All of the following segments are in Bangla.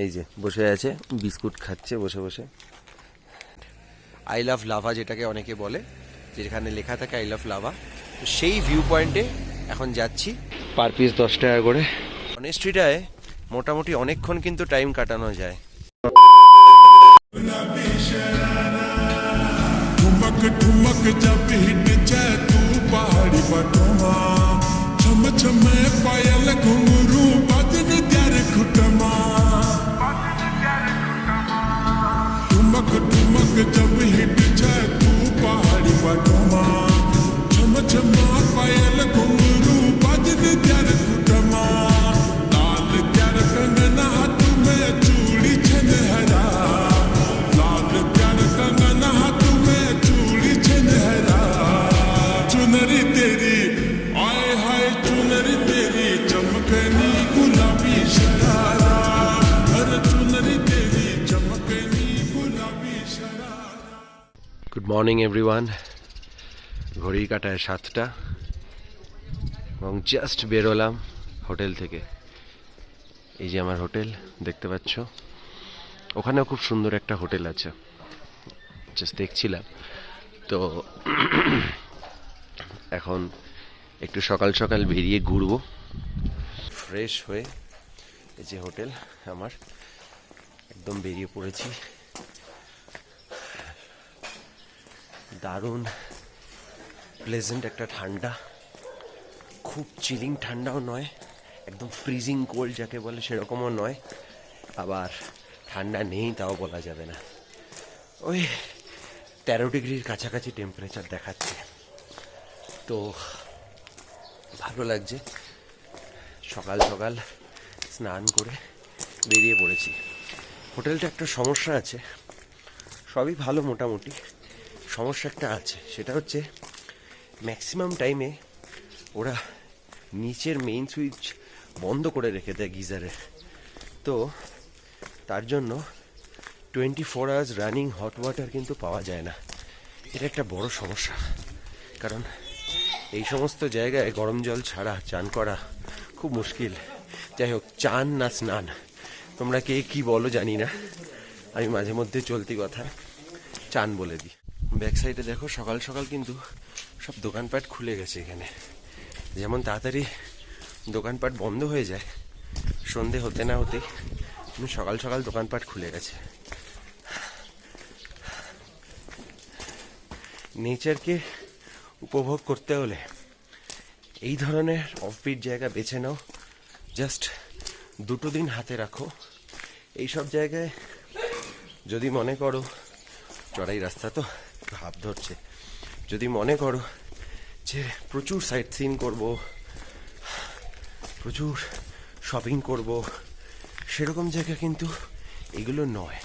এই যে বসে আছে বিস্কুট খাচ্ছে বসে বসে। আই লাভ লাভা যেটাকে অনেকে বলে যেখানে লেখা থাকে আই লাভ লাভা তো সেই ভিউ পয়েন্টে এখন যাচ্ছি। পার পিস দশ টাকা করে। অনেস্ট্রিটায় মোটামুটি অনেকক্ষণ কিন্তু টাইম কাটানো যায়। খুটমা तू पहाड़ी पटवा छम पायल घुंगरू बदन त्यार মর্নিং, এভরিওয়ান। ঘড়ির কাটায় সাতটা এবং জাস্ট বেরোলাম হোটেল থেকে। এই যে আমার হোটেল, দেখতে পাচ্ছ? ওখানেও খুব সুন্দর একটা হোটেল আছে। জাস্ট দেখছিলাম। তো এখন একটু সকাল সকাল বেরিয়ে ঘুরবো। ফ্রেশ হয়ে এই যে হোটেল আমার, একদম বেরিয়ে পড়েছি। দারুণ প্লেজেন্ট একটা ঠান্ডা। খুব চিলিং ঠান্ডাও নয়, একদম ফ্রিজিং কোল্ড যাকে বলে সেরকমও নয়। আবার ঠান্ডা নেই তাও বলা যাবে না। ওই তেরো ডিগ্রির কাছাকাছি টেম্পারেচার দেখাচ্ছে। তো ভালো লাগছে। সকাল সকাল স্নান করে বেরিয়ে পড়েছি। হোটেলটা একটা সমস্যা আছে, সবই ভালো মোটামুটি। সমস্যা একটা আছে। সেটা হচ্ছে ম্যাক্সিমাম টাইমে ওরা নিচের মেইন সুইচ বন্ধ করে রেখে দেয় গিজারে। তো তার জন্য twenty four hours running hot water কিন্তু পাওয়া যায় না। এটা একটা বড় সমস্যা। কারণ এই সমস্ত জায়গায় গরম জল ছাড়া চান করা খুব মুশকিল। যাই হোক, চান না স্নান। তোমরা কে কি বলো জানি না। আমি মাঝে মধ্যে চলতি কথা চান বলে দিই। ব্যাক সাইডে দেখো, সকাল সকাল কিন্তু সব দোকানপাট খুলে গেছে এখানে। যেমন তাড়াতাড়ি দোকানপাট বন্ধ হয়ে যায়, সন্ধে হতে না কিন্তু সকাল সকাল দোকানপাট খুলে গেছে। নেচারকে উপভোগ করতে হলে এই ধরনের অফবিট জায়গা বেছে নাও, জাস্ট দুটো দিন হাতে রাখো। এইসব জায়গায় যদি মনে করো চড়াই রাস্তা তো ভাব ধরছে। যদি মনে করো যে প্রচুর সাইট সিন করব, প্রচুর শপিং করব, সেরকম জায়গা কিন্তু এগুলো নয়।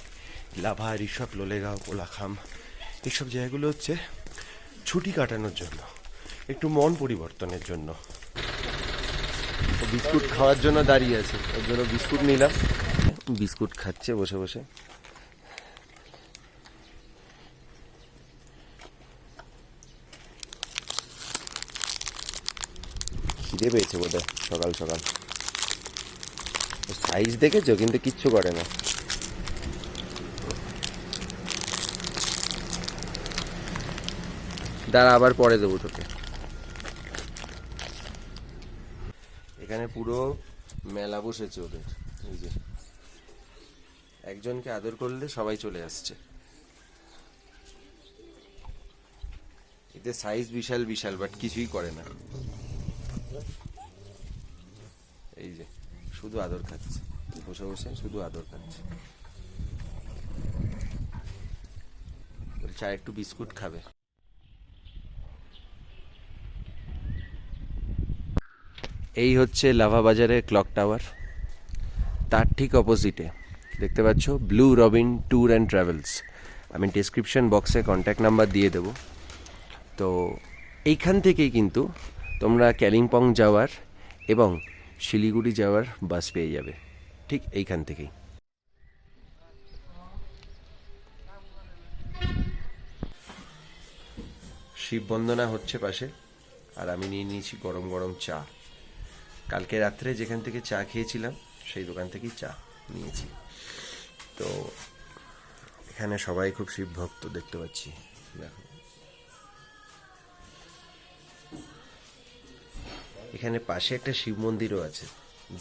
লাভা ঋষভ লোলেগাঁও, কোলাখাম এইসব জায়গাগুলো হচ্ছে ছুটি কাটানোর জন্য, একটু মন পরিবর্তনের জন্য। বিস্কুট খাওয়ার জন্য দাঁড়িয়ে আছে, ওর জন্য বিস্কুট নিলাম। বিস্কুট খাচ্ছে বসে বসে। খিদে পেয়েছে বোধহয় সকাল সকাল। সাইজ দেখেছ? কিন্তু কিচ্ছু করে না। দাঁড়া, আবার পরে দেবো তোকে। এখানে পুরো মেলা বসেছে ওদের। এই যে। একজনকে আদর করলে সবাই চলে আসছে। এতে সাইজ বিশাল বিশাল বাট কিছুই করে না। এই যে, শুধু আদর খাচ্ছে। বসে বসে শুধু আদর খাচ্ছে। আর একটু বিস্কুট খাবে। এই হচ্ছে লাভা বাজারের ক্লক টাওয়ার। তার ঠিক অপোজিটে। দেখতে পাচ্ছ, blue robin tour and travels. আমি ডিসক্রিপশন বক্সে কন্ট্যাক্ট নাম্বার দিয়ে দেবো। তো, এইখান থেকেই কিন্তু তোমরা ক্যালিম্পং যাওয়ার এবং শিলিগুড়ি যাওয়ার বাস পেয়ে যাবে। ঠিক এইখান থেকেই। শিব বন্দনা হচ্ছে পাশে, আর আমি নিয়ে নিয়েছি গরম গরম চা। কালকে রাত্রে যেখান থেকে চা খেয়েছিলাম, সেই দোকান থেকেই চা নিয়েছি। তো এখানে সবাই খুব শিব ভক্ত দেখতে পাচ্ছি। দেখো। এখানে পাশে একটা শিব মন্দিরও আছে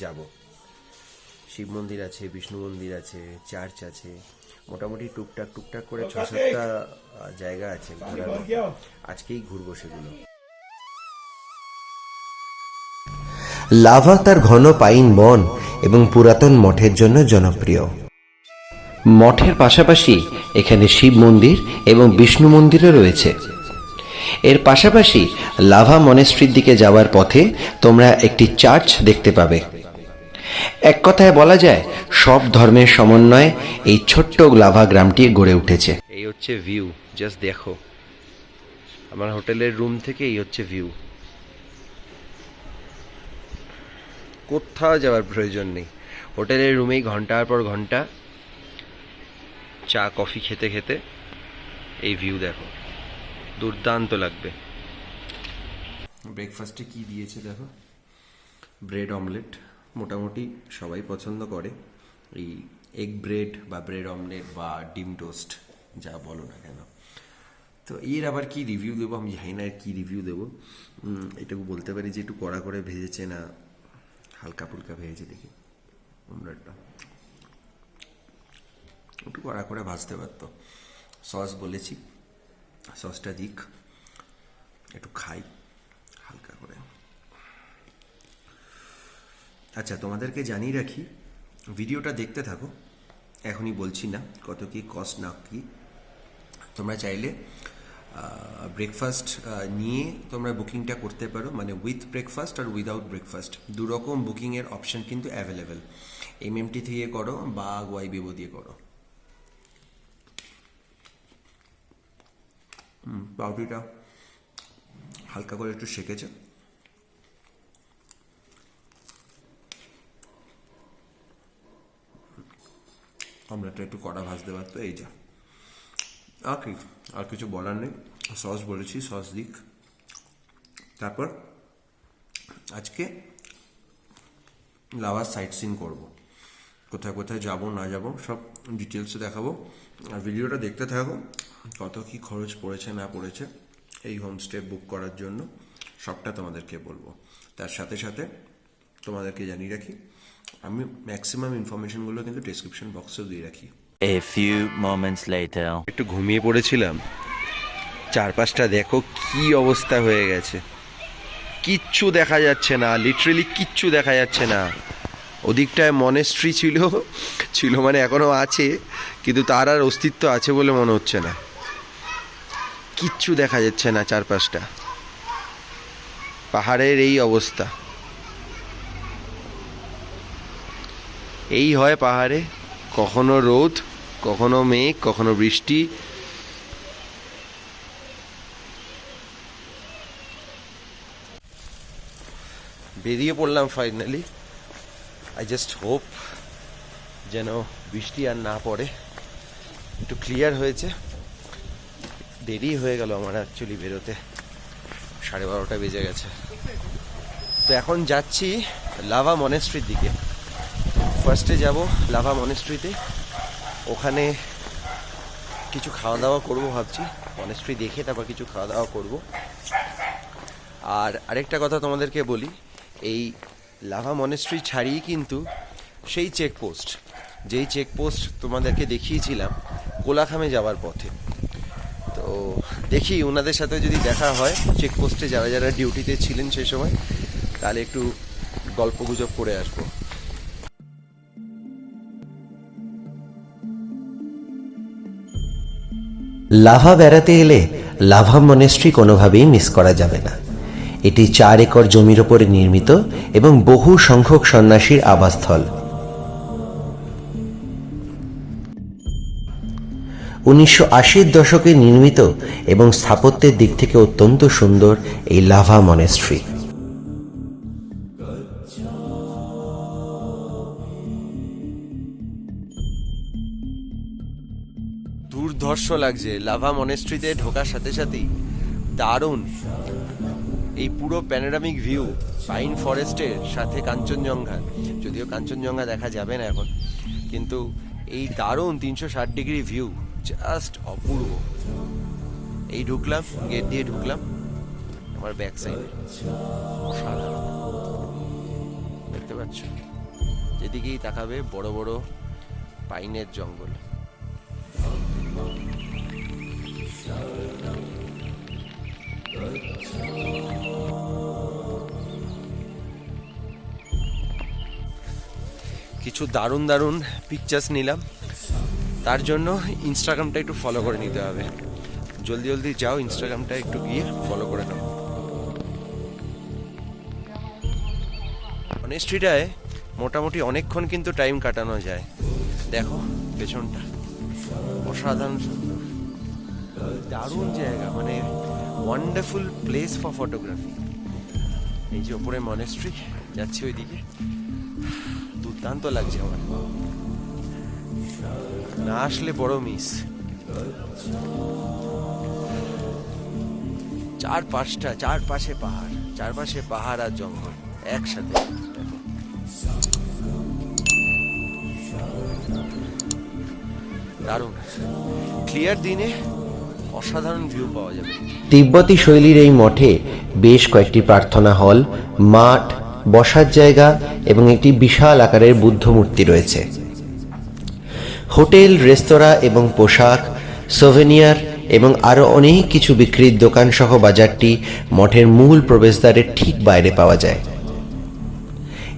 যাব। শিব মন্দির আছে বিষ্ণু মন্দির আছে চার্চ আছে মোটামুটি টুকটাক টুকটাক করে ছ সাতটা জায়গা আছে ঘোরার আজকেই ঘুরবো সেগুলো। লাভা তার ঘন পাইন বন এবং পুরাতন মঠের জন্য জনপ্রিয়। মঠের পাশাপাশি এখানে শিব মন্দির এবং বিষ্ণু মন্দিরও রয়েছে। এর পাশাপাশি লাভা মনেস্ট্রির দিকে যাওয়ার পথে তোমরা একটি চার্চ দেখতে পাবে। এক কথায় বলা যায়, সব ধর্মের সমন্বয়ে এই ছোট্ট লাভা গ্রামটি গড়ে উঠেছে। এই হচ্ছে ভিউ জাস্ট দেখো। আমার হোটেলের রুম থেকে এই হচ্ছে ভিউ কোথাও যাওয়ার প্রয়োজন নেই। হোটেলের রুমেই ঘণ্টার পর ঘণ্টা চা, কফি খেতে খেতে এই ভিউ দেখো। দুর্দান্ত লাগবে। ব্রেকফাস্টে কি দিয়েছে দেখো? ব্রেড অমলেট মোটামুটি সবাই পছন্দ করে। এই এগ ব্রেড বা ব্রেড অমলেট বা ডিম টোস্ট যা বলো না কেন। তো এর আবার কি রিভিউ দেবো? আমি জানি না কি রিভিউ দেবো। এটুকু বলতে পারি যে একটু কড়া করে ভেজেছে না, হালকা ফুলকা ভেজেছে দেখি। অমলেটটা একটু কড়া করে ভাজতে পারতো। সস বলেছি। সসটা দিক, একটু খাই, হালকা করে। আচ্ছা তোমাদেরকে জানিয়ে রাখি, ভিডিওটা দেখতে থাকো, এখনই বলছি না কত কি কস্ট না কি। তোমরা চাইলে ব্রেকফাস্ট নিয়ে তোমরা বুকিংটা করতে পারো মানে উইথ ব্রেকফাস্ট আর উইদাউট ব্রেকফাস্ট দুরকম বুকিংয়ের অপশন কিন্তু অ্যাভেলেবেল এমএমটি থেকে করো বা ওয়াই বিবো দিয়ে করো। পাউরুটিটা হালকা করে একটু সেকেছে। আমরাটা একটু কড়া ভাজতে পারতো, এই যা। আর কি, আর কিছু বলার নেই। সস বলেছি, সস দিক। তারপর আজকে লাভার সাইট সিন করব। কোথায় কোথায় যাব না যাব সব ডিটেলসে দেখাবো। আর ভিডিওটা দেখতে থাকো কত কি খরচ পড়েছে না পড়েছে এই হোমস্টে বুক করার জন্য সবটা তোমাদেরকে বলব। তার সাথে সাথে তোমাদেরকে জানিয়ে রাখি আমি ম্যাক্সিমাম ইনফরমেশনগুলো কিন্তু ডিসক্রিপশন বক্সেও দিয়ে রাখি। A few moments later. একটু ঘুমিয়ে পড়েছিলাম চারপাশটা দেখো কি অবস্থা হয়ে গেছে। কিচ্ছু দেখা যাচ্ছে না লিটারেলি কিচ্ছু দেখা যাচ্ছে না। ওদিকটায় মনেস্ট্রি ছিল ছিল মানে এখনও আছে, কিন্তু তার আর অস্তিত্ব আছে বলে মনে হচ্ছে না। কিচ্ছু দেখা যাচ্ছে না চারপাশটা। পাহাড়ের এই অবস্থা। এই হয় পাহাড়ে। কখনো রোদ, কখনো মেঘ, কখনো বৃষ্টি। বেরিয়ে পড়লাম ফাইনালি আই জাস্ট হোপ যেন বৃষ্টি আর না পড়ে। একটু ক্লিয়ার হয়েছে। দেরি হয়ে গেল আমার অ্যাকচুয়ালি বেরোতে। সাড়ে বারোটা বেজে গেছে। তো এখন যাচ্ছি লাভা মনেস্ট্রির দিকে। ফার্স্টে যাব লাভা মনেস্ট্রিতে ওখানে কিছু খাওয়া দাওয়া করব ভাবছি। মনেস্ট্রি দেখে তারপর কিছু খাওয়া দাওয়া করব। আর আরেকটা কথা তোমাদেরকে বলি, এই লাভা মনেস্ট্রি ছাড়িয়ে কিন্তু সেই চেকপোস্ট যেই চেকপোস্ট তোমাদেরকে দেখিয়েছিলাম কোলাখামে যাওয়ার পথে। তো দেখি ওনাদের সাথে যদি দেখা হয় চেকপোস্টে যারা যারা ডিউটিতে ছিলেন সেই সময়, তাহলে একটু গল্প গুজব করে আসব। লাভা বেড়াতে এলে লাভা মনেস্ট্রি কোনোভাবেই মিস করা যাবে না। এটি চার একর জমির ওপরে নির্মিত এবং বহু সংখ্যক সন্ন্যাসীর আবাসস্থল। উনিশশো আশির দশকে নির্মিত এবং স্থাপত্যের দিক থেকে অত্যন্ত সুন্দর এই লাভা মনেস্ট্রি। দুর্ধর্ষ লাগছে। লাভা মনেস্ট্রিতে ঢোকার সাথে সাথেই দারুণ এই পুরো প্যানোরামিক ভিউ পাইন ফরেস্টের সাথে কাঞ্চনজঙ্ঘা। যদিও কাঞ্চনজঙ্ঘা দেখা যাবে না এখন, কিন্তু এই দারুণ তিনশো ষাট ডিগ্রি ভিউ জাস্ট অপূর্ব। এই ঢুকলাম গেট দিয়ে ঢুকলাম, আমার ব্যাক সাইডে দেখতে পাচ্ছ? যেদিকেই তাকাবে বড় বড় পাইনের জঙ্গল। কিছু দারুণ দারুণ পিকচার্স নিলাম। তার জন্য ইনস্টাগ্রামটা একটু ফলো করে নিতে হবে। জলদি জলদি যাও ইনস্টাগ্রামটা একটু গিয়ে ফলো করে নাও। অনেস্ট্রিটায় মোটামুটি অনেকক্ষণ কিন্তু টাইম কাটানো যায়। দেখো, পেছনটা। অসাধারণ। দারুণ জায়গা মানে ওয়ান্ডারফুল প্লেস ফর ফটোগ্রাফি এই যে ওপরে মনেস্ট্রি যাচ্ছি ওইদিকে। দুর্দান্ত লাগছে আমার। না আসলে বড় মিস চার পাঁচটা, চার পাশে পাহাড় চারপাশে পাহাড় আর জঙ্গল, একসাথে। দারুণ। ক্লিয়ার দিনে অসাধারণ ভিউ পাওয়া যাবে। তিব্বতী শৈলীর এই মঠে বেশ কয়েকটি প্রার্থনা হল মাঠ বসার জায়গা এবং একটি বিশাল আকারের বুদ্ধ মূর্তি রয়েছে। হোটেল, রেস্তোরাঁ এবং পোশাক সোভেনিয়ার এবং আরও অনেক কিছু বিক্রির দোকান সহ বাজারটি মঠের মূল প্রবেশদ্বারের ঠিক বাইরে পাওয়া যায়।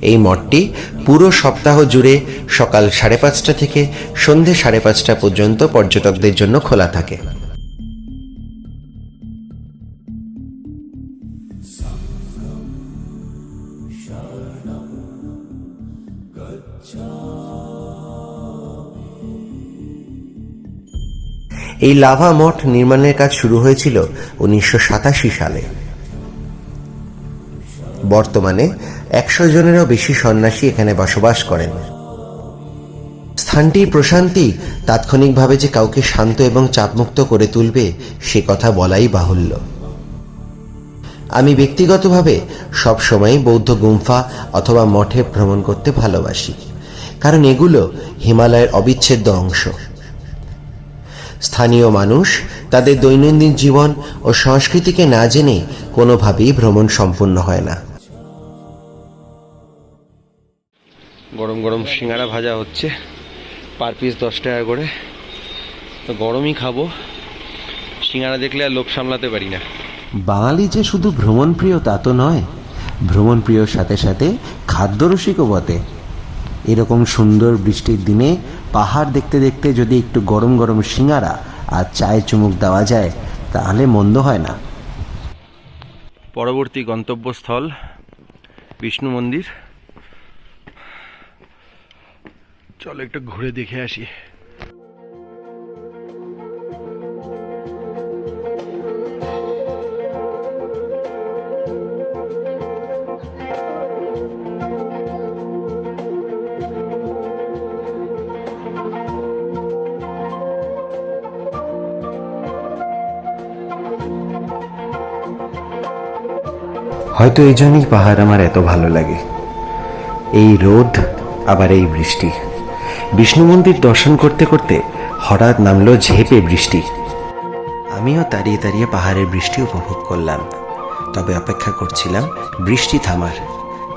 এই মঠটি পুরো সপ্তাহ জুড়ে সকাল সাড়ে পাঁচটা থেকে সন্ধে সাড়ে পাঁচটা পর্যন্ত পর্যটকদের জন্য খোলা থাকে। এই লাভা মঠ নির্মাণের কাজ শুরু হয়েছিল উনিশশো সাতাশি সালে। বর্তমানে একশো জনেরও বেশি সন্ন্যাসী এখানে বসবাস করেন। স্থানটির প্রশান্তি তাৎক্ষণিকভাবে যে কাউকে শান্ত এবং চাপমুক্ত করে তুলবে, সে কথা বলাই বাহুল্য। আমি ব্যক্তিগতভাবে সবসময় বৌদ্ধ গুম্ফা অথবা মঠে ভ্রমণ করতে ভালোবাসি, কারণ এগুলো হিমালয়ের অবিচ্ছেদ্য অংশ। স্থানীয় মানুষ তাদের দৈনন্দিন জীবন ও সংস্কৃতিকে না জেনে কোনোভাবেই ভ্রমণ সম্পূর্ণ হয় না। গরম গরম সিঙ্গারা ভাজা হচ্ছে পার পিস দশ টাকা করে। তো গরমই খাব সিঙ্গারা দেখলে আর লোভ সামলাতে পারি না। বাঙালি যে শুধু ভ্রমণ প্রিয় তা তো নয় ভ্রমণপ্রিয়র সাথে সাথে খাদ্যরসিকও বটে। এরকম সুন্দর বৃষ্টির দিনে পাহাড় দেখতে দেখতে যদি একটু গরম গরম সিঙারা আর চায়ে চুমুক দেওয়া যায়, তাহলে মন্দ হয় না। পরবর্তী গন্তব্যস্থল, বিষ্ণু মন্দির। চলো একটু ঘুরে দেখে আসি। হয়তো এই জন্যই পাহাড় আমার এত ভালো লাগে। এই রোদ, আবার এই বৃষ্টি। বিষ্ণু মন্দির দর্শন করতে করতে হঠাৎ নামলো ঝেপে বৃষ্টি। আমিও দাঁড়িয়ে দাঁড়িয়ে পাহাড়ের বৃষ্টি উপভোগ করলাম। তবে অপেক্ষা করছিলাম বৃষ্টি থামার,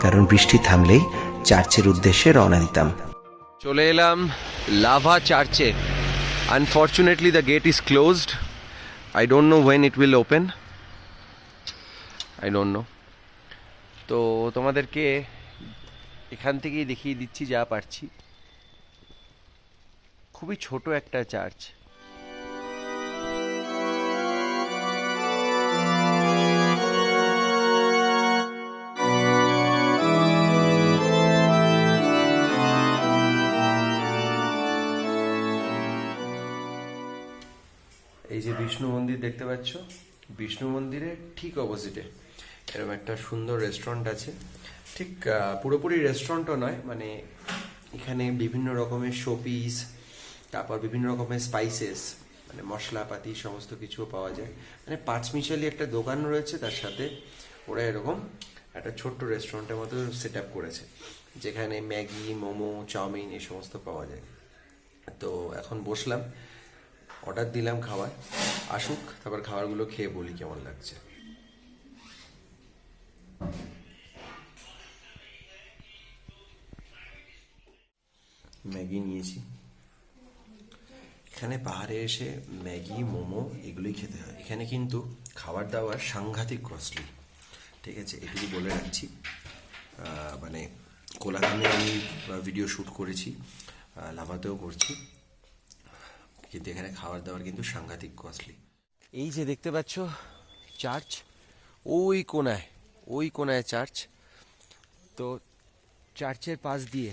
কারণ বৃষ্টি থামলেই চার্চের উদ্দেশ্যে রওনা দিতাম। চলে এলাম লাভা চার্চে। Unfortunately the gate is closed I don't know when it will open I don't know তো তোমাদেরকে এখান থেকেই দেখিয়ে দিচ্ছি যা পারছি। খুবই ছোট একটা চার্চ। এই যে বিষ্ণু মন্দির দেখতে পাচ্ছ, বিষ্ণু মন্দিরের ঠিক অপোজিটে। এরকম একটা সুন্দর রেস্টুরেন্ট আছে। ঠিক পুরোপুরি রেস্টুরেন্টও নয় মানে এখানে বিভিন্ন রকমের শোপিস তারপর বিভিন্ন রকমের স্পাইসেস মানে মশলাপাতি সমস্ত কিছুও পাওয়া যায়। মানে পাঁচমিশালি একটা দোকান রয়েছে তার সাথে ওরা এরকম একটা ছোট্ট রেস্টুরেন্টের মতো সেট আপ করেছে, যেখানে ম্যাগি, মোমো, চাউমিন এই সমস্ত পাওয়া যায়। তো এখন বসলাম অর্ডার দিলাম খাবার, আসুক, তারপর খাবারগুলো খেয়ে বলি কেমন লাগছে। ম্যাগি নিয়েছি। এখানে পাহাড়ে এসে ম্যাগি, মোমো এগুলোই খেতে হয়। এখানে কিন্তু খাবার দাবার সাংঘাতিক কস্টলি ঠিক আছে, এটুকু বলে রাখছি। মানে কোলাগানে আমি ভিডিও শ্যুট করেছি লাভাতেও করছি। কিন্তু এখানে খাবার দাবার কিন্তু সাংঘাতিক কস্টলি এই যে দেখতে পাচ্ছ, চার্চ, ওই কোনায় ওই কোনায় চার্চ। তো চার্চের পাশ দিয়ে।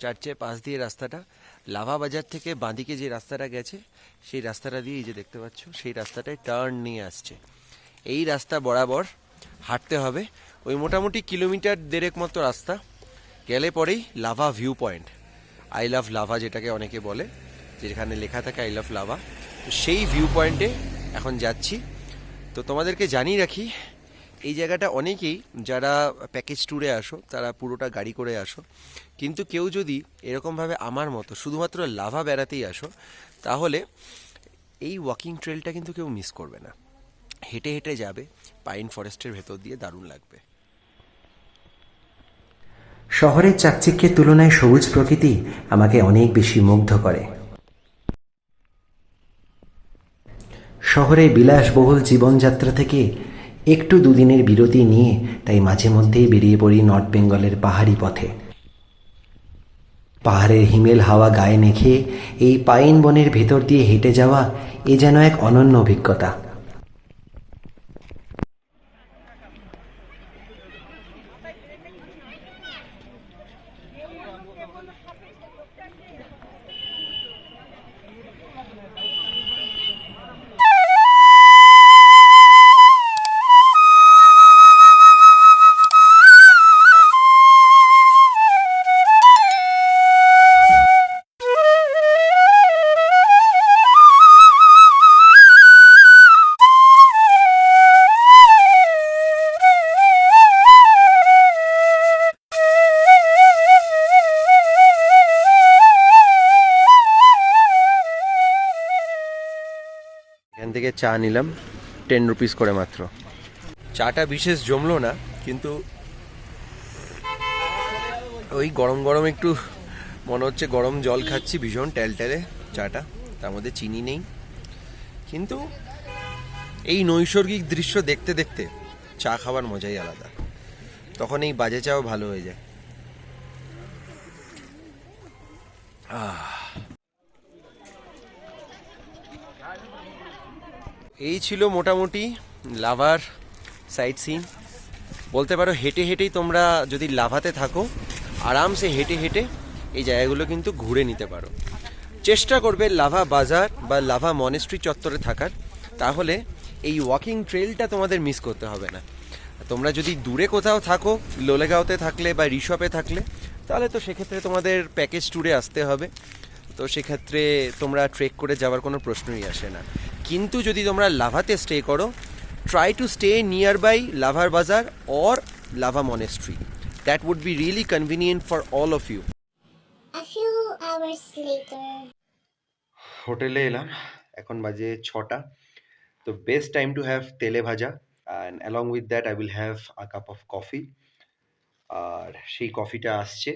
চার্চের পাশ দিয়ে রাস্তাটা। লাভা বাজার থেকে বাঁদিকে যে রাস্তাটা গেছে সেই রাস্তাটা দিয়ে এই যে দেখতে পাচ্ছ সেই রাস্তাটায় টার্ন নিয়ে আসছে। এই রাস্তা বরাবর হাঁটতে হবে। ওই মোটামুটি কিলোমিটার দেড়েক মতো রাস্তা। গেলে পরেই Lava view point. I love Lava যেটাকে অনেকে বলে যেখানে লেখা থাকে আই লাভ লাভা। তো সেই ভিউ পয়েন্টে এখন যাচ্ছি। তো তোমাদেরকে জানিয়ে রাখি এই জায়গাটা অনেকেই যারা প্যাকেজ ট্যুরে আসো, তারা পুরোটা গাড়ি করে আসো। কিন্তু কেউ যদি এরকমভাবে আমার মতো শুধুমাত্র লাভা বেড়াতেই আসো, তাহলে এই ওয়াকিং ট্রেলটা কিন্তু কেউ মিস করবে না। হেঁটে হেঁটে যাবে পাইন ফরেস্টের ভেতর দিয়ে দারুণ লাগবে। শহরের চাকচিক্যের তুলনায় সবুজ প্রকৃতি আমাকে অনেক বেশি মুগ্ধ করে। শহরে বিলাসবহুল জীবনযাত্রা থেকে একটু দুদিনের বিরতি নিয়ে তাই মাঝে মধ্যেই বেরিয়ে পড়ি নর্থ বেঙ্গলের পাহাড়ি পথে। পাহাড়ের হিমেল হাওয়া গায়ে মেখে এই পাইন বনের ভেতর দিয়ে হেঁটে যাওয়া এ যেন এক অনন্য অভিজ্ঞতা। থেকে চা নিলাম টেন রুপিস করে মাত্র। চাটা বিশেষ জমলো না, কিন্তু ওই গরম গরম একটু মনে হচ্ছে গরম জল খাচ্ছি ভীষণ টেলটেলে চাটা, তার মধ্যে চিনি নেই। কিন্তু এই নৈসর্গিক দৃশ্য দেখতে দেখতে চা খাবার মজাই আলাদা। তখন এই বাজে চাও ভালো হয়ে যায়। এই ছিল মোটামুটি লাভার সাইট সিন। বলতে পারো, হেঁটে হেঁটেই তোমরা যদি লাভাতে থাকো, আরামসে হেঁটে হেঁটে এই জায়গাগুলো কিন্তু ঘুরে নিতে পারো। চেষ্টা করবে লাভা বাজার বা লাভা মনেস্ট্রি চত্বরে থাকার। তাহলে এই ওয়াকিং ট্রেলটা তোমাদের মিস করতে হবে না। তোমরা যদি দূরে কোথাও থাকো, লোলেগাঁওতে থাকলে বা রিশপে থাকলে, তাহলে তো সেক্ষেত্রে তোমাদের প্যাকেজ ট্যুরে আসতে হবে। তো সেক্ষেত্রে তোমরা ট্রেক করে যাওয়ার কোনো প্রশ্নই আসে না। কিন্তু যদি তোমরা লাভাতে স্টে করো try to stay nearby লাভার বাজার or Lava monastery that would be really convenient for all of you. হোটেলে এলাম এখন বাজে ছটা। তো best time to have tele bhaja and along with that I will have a cup of coffee আর সেই কফিটা আসছে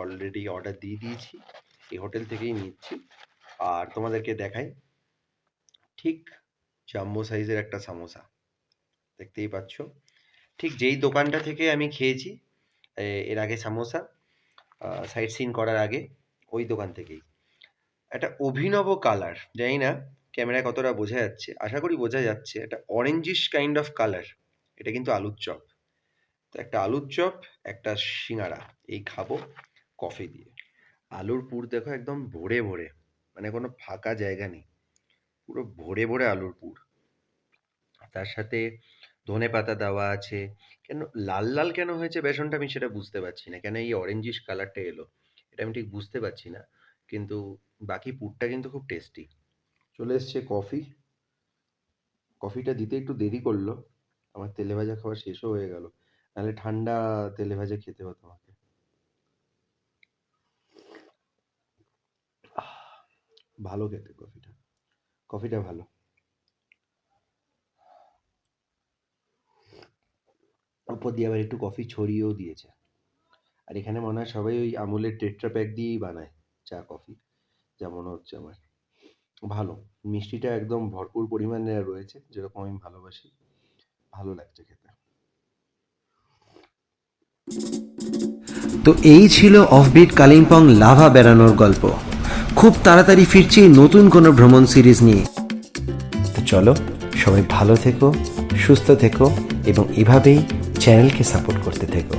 অলরেডি অর্ডার দিয়ে দিয়েছি এই হোটেল থেকেই নিচ্ছি। আর তোমাদেরকে দেখাই ঠিক জাম্বো সাইজের একটা সামোসা দেখতেই পাচ্ছ? ঠিক যেই দোকানটা থেকে আমি খেয়েছি এর আগে সামোসা সাইট সিন করার আগে, ওই দোকান থেকেই। একটা অভিনব কালার জানি না ক্যামেরায় কতটা বোঝা যাচ্ছে, আশা করি বোঝা যাচ্ছে, একটা অরেঞ্জিশ কাইন্ড অফ কালার এটা কিন্তু আলুর চপ। তো একটা আলুর চপ, একটা সিঙ্গারা, এই খাব কফি দিয়ে। আলুর পুর দেখো একদম ভরে ভরে মানে কোনো ফাঁকা জায়গা নেই। পুরো ভরে ভরে আলুর পুর। তার সাথে ধনে পাতা দেওয়া আছে। কেন, লাল লাল কেন হয়েছে বেসনটা আমি সেটা বুঝতে পারছি না। কেন এই অরেঞ্জিশ কালারটা এলো? এটা আমি ঠিক বুঝতে পারছি না। কিন্তু বাকি পুরটা কিন্তু খুব টেস্টি চলে এসছে কফি কফিটা দিতে একটু দেরি করল। আমার তেলে ভাজা খাওয়া শেষও হয়ে গেল। নাহলে ঠান্ডা তেলে ভাজা খেতে হতো আমাকে। ভালো খেতে কফিটা কফিটা ভালো। উপর দিয়ে আবার একটু কফি ছড়িয়েও দিয়েছে। আর এখানে মনে হয় সবাই ওই আমুলের টেট্রা প্যাক দিয়েই বানায় চা, কফি যা মনে হচ্ছে আমার। ভালো, মিষ্টিটা একদম ভরপুর পরিমাণে রয়েছে, যেরকম আমি ভালোবাসি। ভালো লাগছে খেতে। তো এই ছিল অফবিট কালিম্পং লাভা বেড়ানোর গল্প। খুব তাড়াতাড়ি ফিরছি নতুন কোনো ভ্রমণ সিরিজ নিয়ে। তো চলো, সবাই ভালো থেকো, সুস্থ থেকো এবং এভাবেই চ্যানেলকে সাপোর্ট করতে থেকো।